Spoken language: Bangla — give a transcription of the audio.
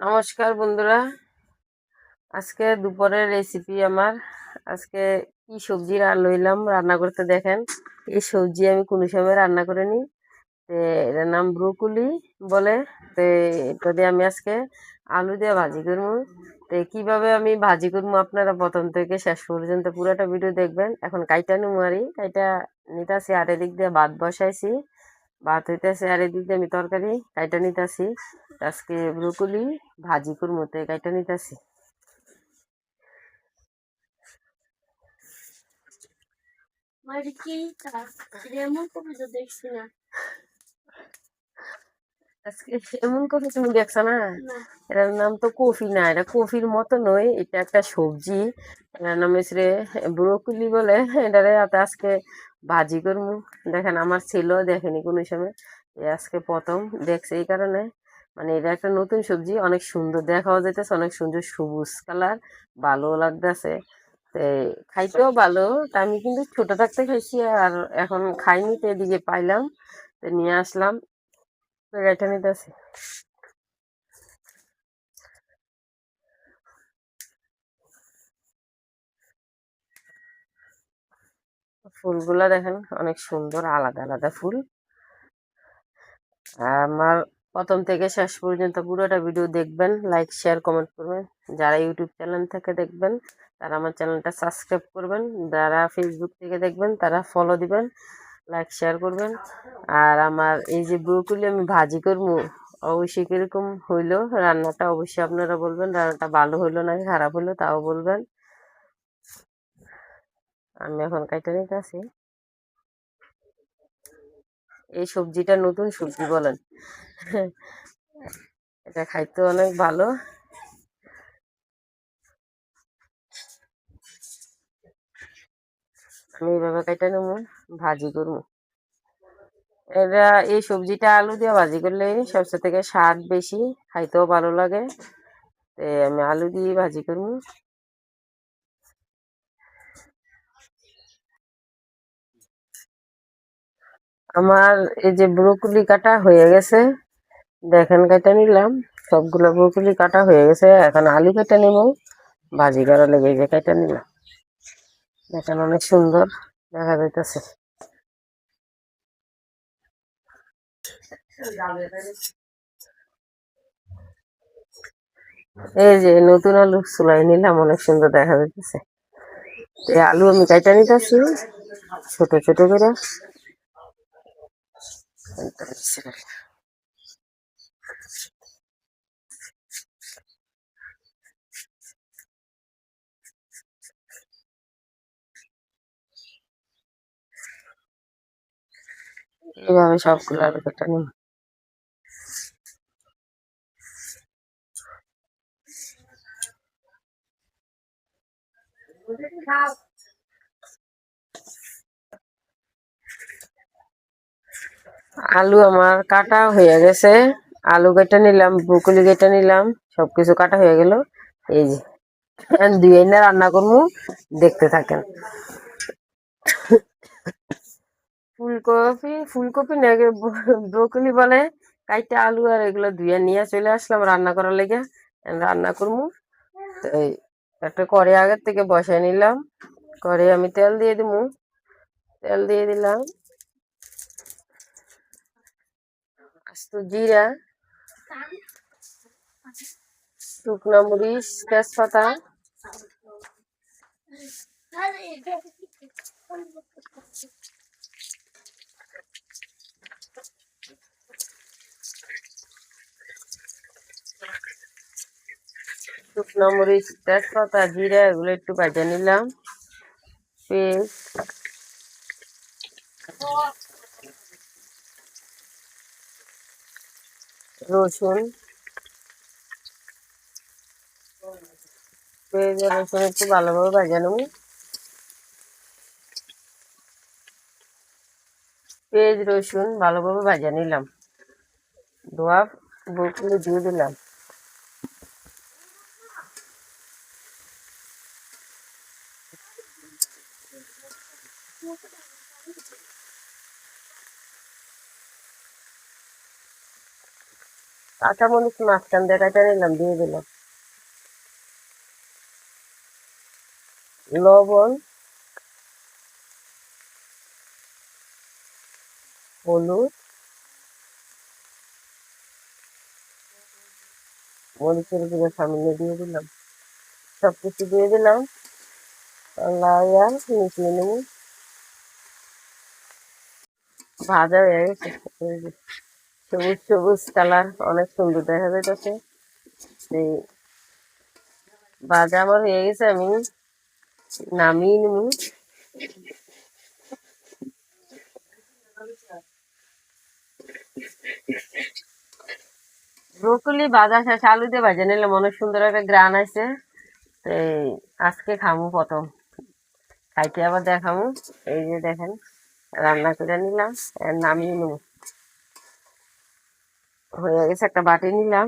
নমস্কার বন্ধুরা। আজকে দুপুরের রেসিপি আমার। আজকে কি সবজি লইলাম, রান্না করতে দেখেন। এই সবজি আমি কোনো সময় রান্না করিনি। তো এটার নাম ব্রুকুলি বলে। তো এটা দিয়ে আমি আজকে আলু দিয়ে ভাজি করব। তো কীভাবে আমি ভাজি করব আপনারা প্রথম থেকে শেষ পর্যন্ত পুরোটা ভিডিও দেখবেন। এখন কাইটা নুমারি। কাইটা নিতাছি আর এদিক দিয়ে ভাত বসাইছি। ভাত হইতেছে আর এদিক দিয়ে আমি তরকারি কাইটা নিতাছি। আজকে ব্রোকলি ভাজি করব তো কাইটা নিতাছি। এমন করে তুমি দেখছ না? না। এটার নাম তো কফি না এটা কফির মতো নয় এটা একটা সবজি। এটার নাম হচ্ছে ব্রোকলি বলে এটারে আজকে ভাজি করব। দেখেন আমার ছেলেও দেখেনি কোনো সময়। আজকে প্রথম, দেখছে এই কারণে। মানে এটা একটা নতুন সবজি, অনেক সুন্দর দেখাও যাইতেছে, অনেক সুন্দর সবুজ কালার ভালো লাগতেছে। তো খাইতেও ভালো, তা আমি কিন্তু ছোট থাকতে খাইছি আর এখন খাইনি, তো এদিকে পাইলাম। তো নিয়ে আসলাম। তো এটা নিতেছি। ফুলগুলা দেখেন, অনেক সুন্দর, আলাদা আলাদা ফুল। আমার প্রথম থেকে শেষ পর্যন্ত পুরোটা ভিডিও দেখবেন, লাইক, শেয়ার, কমেন্ট করবেন। যারা ইউটিউব চ্যানেল থেকে দেখবেন, তারা আমার চ্যানেলটা সাবস্ক্রাইব করবেন। যারা ফেসবুক থেকে দেখবেন, তারা ফলো দিবেন, লাইক, শেয়ার করবেন। আর আমার এই যে ব্রোকলি আমি ভাজি করব, অবশ্যই কীরকম হইল, রান্নাটা অবশ্যই আপনারা বলবেন। রান্নাটা ভালো হইল নাকি খারাপ হইল, তাও বলবেন। আমি এখন কাইটা আছি এই সবজিটা নতুন সবজি বলেন। এটা খাইতে অনেক ভালো। আমি এইভাবে কাইটা নেব, ভাজি করব। এটা এই সবজিটা আলু দিয়ে ভাজি করলে সবচেয়ে থেকে স্বাদ বেশি, খাইতেও ভালো লাগে। আমি আলু দিয়ে ভাজি করব। আমার এই যে ব্রোকলি কাটা হয়ে গেছে, দেখেন কাটা নিলাম। সবগুলো ব্রোকলি কাটা হয়ে গেছে, এখন আলু কেটে নেব। ভাজি করা লেগে যে কেটে নিলাম। দেখেন অনেক সুন্দর, দেখা যাইতেছে। এই যে নতুন আলু চুলাই নিলাম, অনেক সুন্দর দেখা যাইতেছে। এই আলু আমি কাইটা নিতেছি, ছোট ছোট করে। এইভাবে সবগুলো আলু কেটে নিব আলু আমার কাটা হয়ে গেছে। আলু কেটে নিলাম, ব্রুকলি কেটে নিলাম, সবকিছু কাটা হয়ে গেল। এই যে দুই না রান্না করব, দেখতে থাকেন। ফুলকপি ফুলকপি না ব্রোকলি বলে, কাইটা আলু আর এগুলো ধুয়ে নিয়ে চলে আসলাম রান্না করার লেগে। রান্না করব। এই, একটা করে আগের থেকে বসাই নিলাম। করে আমি তেল দিয়ে দিব। তেল দিয়ে দিলাম। আস্ত জিরা শুকনো মরিচ তেজপাতা শুকনো মরিচ তেজপাতা জিরা এগুলো একটু ভাজা নিলাম। পেঁয়াজ রসুন। পেঁয়াজ রসুন একটু ভালোভাবে ভাজা নেব। পেঁয়াজ রসুন ভালোভাবে ভাজা নিলাম। ধোয়া বরকুলি দিয়ে দিলাম। কাঁচামরিচ মাঝখান দিয়ে কাটা নিলাম, দিয়ে দিলাম। লবণ, হলুদ, মরিচের গুঁড়ো সামনে দিয়ে দিলাম। সব কিছু দিয়ে দিলাম। লাইয়া মিশিয়ে নেব। ভাজা হয়ে গেছে। সবুজ সবুজ কালার, অনেক সুন্দর দেখা যাইতেছে। এই ভাজা আমার হয়ে গেছে, আমি নামিয়ে নেব ব্রোকলি বাজা শেষ আলু দিয়ে ভাজা নিলাম, অনেক সুন্দর একটা গ্রান আছে। তো আজকে খামু প্রথম। খাইতে আবার দেখামু। এই যে দেখেন, রান্না করে নিলাম নামিয়ে নেব হয়ে গেছে একটা বাটি নিলাম